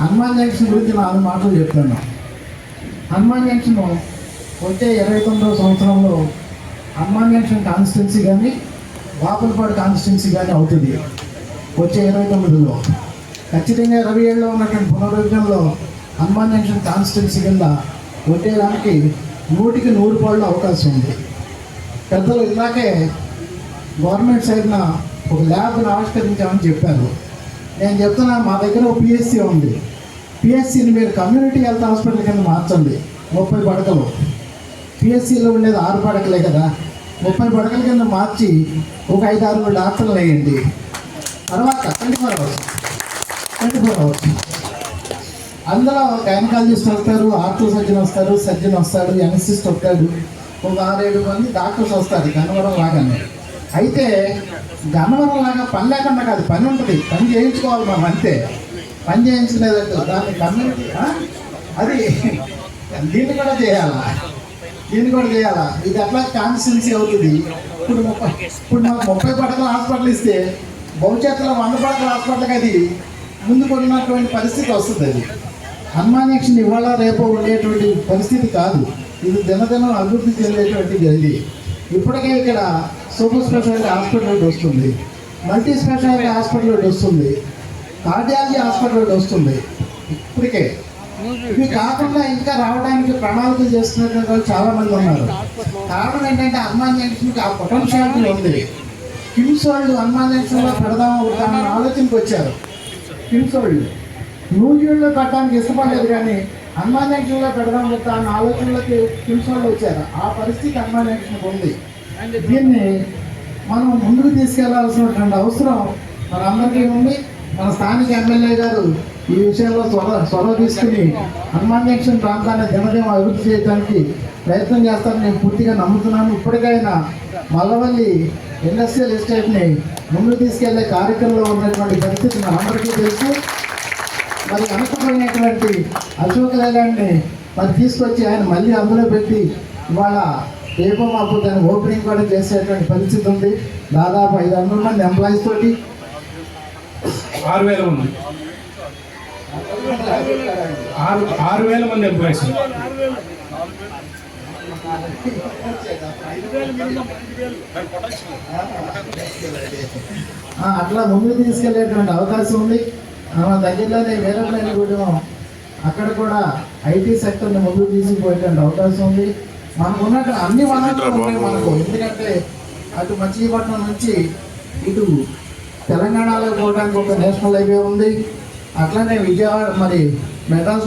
Hanuman junction గురించి నాలుగు మాటలు చెప్తాను హనుమాన్ జంక్షన్ వచ్చే ఇరవై తొమ్మిదవ సంవత్సరంలో హనుమాన్ జంక్షన్ కాన్స్టిట్యున్సీ కానీ వాపలపాడు కాన్స్టిట్యున్సీ కానీ అవుతుంది. వచ్చే ఇరవై తొమ్మిదిలో. ఖచ్చితంగా ఇరవై ఏడులో ఉన్నటువంటి పునర్విభజనలో హనుమాన్ జంక్షన్ కాన్స్టిట్యున్సీ కింద వచ్చేదానికి నూటికి నూరు పాళ్ళు అవకాశం ఉంది. పెద్దలు ఇలాగే గవర్నమెంట్ సైడ్న ఒక ల్యాబ్ను ఆవిష్కరించామని చెప్పారు. నేను చెప్తున్నాను మా దగ్గర ఒక పిఎస్సి ఉంది. పిఎస్సిని మీరు కమ్యూనిటీ హెల్త్ హాస్పిటల్ కింద మార్చండి. ముప్పై పడకలు. పిఎస్సిలో ఉండేది ఆరు పడకలే కదా. ముప్పై పడకల కింద మార్చి ఒక ఐదు ఆరు డాక్టర్లు వేయండి తర్వాత twenty four hours twenty four hours అందులో గైనకాలజిస్ట్ వస్తారు ఆర్థో సర్జన్ వస్తారు సర్జన్ వస్తాడు ఎనసిస్ట్ వస్తాడు. ఒక ఆరేడు మంది డాక్టర్స్ వస్తారు. గన్నవరం రాగానే. అయితే గన్నవరం లాగా పని లేకుండా కాదు పని ఉంటుంది. పని చేయించుకోవాలి మనం అంతే. పని చేయించలేదంటే దాన్ని కమ్యూనిటీ అది దీన్ని కూడా చేయాలా? దీన్ని కూడా చేయాలా? ఇది అట్లా కాన్స్టిట్యున్సీ అవుతుంది. ఇప్పుడు ముప్పై ఇప్పుడు నాకు ముప్పై పడకల హాస్పిటల్ ఇస్తే భవిష్యత్తులో వంద పడకల హాస్పిటల్కి అది ముందుకు ఉన్నటువంటి పరిస్థితి వస్తుంది అది. హనుమాన్ ఇవాళ రేపు ఉండేటువంటి పరిస్థితి కాదు. ఇది దినదినం అభివృద్ధి చెందేటువంటి అది ఇప్పటికే ఇక్కడ సూపర్ స్పెషాలిటీ హాస్పిటల్ ఒకటి వస్తుంది. మల్టీ స్పెషాలిటీ హాస్పిటల్ ఒకటి వస్తుంది. కార్డియాలజీ హాస్పిటల్ ఒకటి వస్తుంది. ఇప్పటికే. ఇవి కాకుండా ఇంకా రావడానికి ప్రణాళికలు చేస్తున్న వాళ్ళు చాలా మంది ఉన్నారు. కారణం ఏంటంటే హనుమాన్ జంక్షన్కి ఆ పొటెన్షియాలిటీ ఉంది. కిమ్స్ వాళ్ళు హనుమాన్ జంక్షన్లో పెడదాం అవుతామని ఆలోచనకి వచ్చారు. కిమ్స్ వాళ్ళు న్యూజిలాండ్లో పెట్టడానికి ఇష్టపడలేదు కానీ హనుమాన్ జంక్షన్లో పెడదాం అవుతా అన్న ఆలోచనలోకి కిమ్స్ వాళ్ళు వచ్చారు. ఆ పరిస్థితి హనుమాన్ జంక్షన్కి ఉంది. దీన్ని మనం ముందుకు తీసుకెళ్ళాల్సినటువంటి అవసరం. మనందరికీ ఉంది మన స్థానిక ఎమ్మెల్యే గారు ఈ విషయంలో చొరవ చొరవ తీసుకుని హనుమాన్ జంక్షన్ ప్రాంతాన్ని దినదిన అభివృద్ధి చేయడానికి ప్రయత్నం చేస్తారని నేను పూర్తిగా నమ్ముతున్నాను. ఇప్పటికైనా మల్లవల్లి ఇండస్ట్రియల్ ఎస్టేట్ని ముందుకు తీసుకెళ్ళే కార్యక్రమంలో ఉన్నటువంటి పరిస్థితి మనందరికీ తెలుసు. మరి అనుకూలమైనటువంటి అశోక్ లేలాండ్ని మరి తీసుకొచ్చి ఆయన మళ్ళీ అందులో పెట్టి ఇవాళ రేపు మాపు దాని ఓపెనింగ్ కూడా చేసేటువంటి పరిస్థితి ఉంది. దాదాపు ఐదు వందల మంది ఎంప్లాయీస్ తోటి. ఆరు వేల మంది. ఆరు ఆరు వేల మంది ఎంప్లాయీస్ అట్లా ముందుకు తీసుకెళ్ళేటువంటి అవకాశం ఉంది. మన దగ్గరలోనే వీరప్లైన్ కూడా అక్కడ కూడా ఐటీ సెక్టర్ని ముందుకు తీసుకుపోయేటువంటి అవకాశం ఉంది. మనకు ఉన్నట్టు అన్ని వనరులు ఉన్నాయి మనకు. ఎందుకంటే అటు మచిలీపట్నం నుంచి ఇటు తెలంగాణలో పోవడానికి ఒక నేషనల్ హైవే ఉంది. అట్లనే విజయవాడ మరి మెడ్రాస్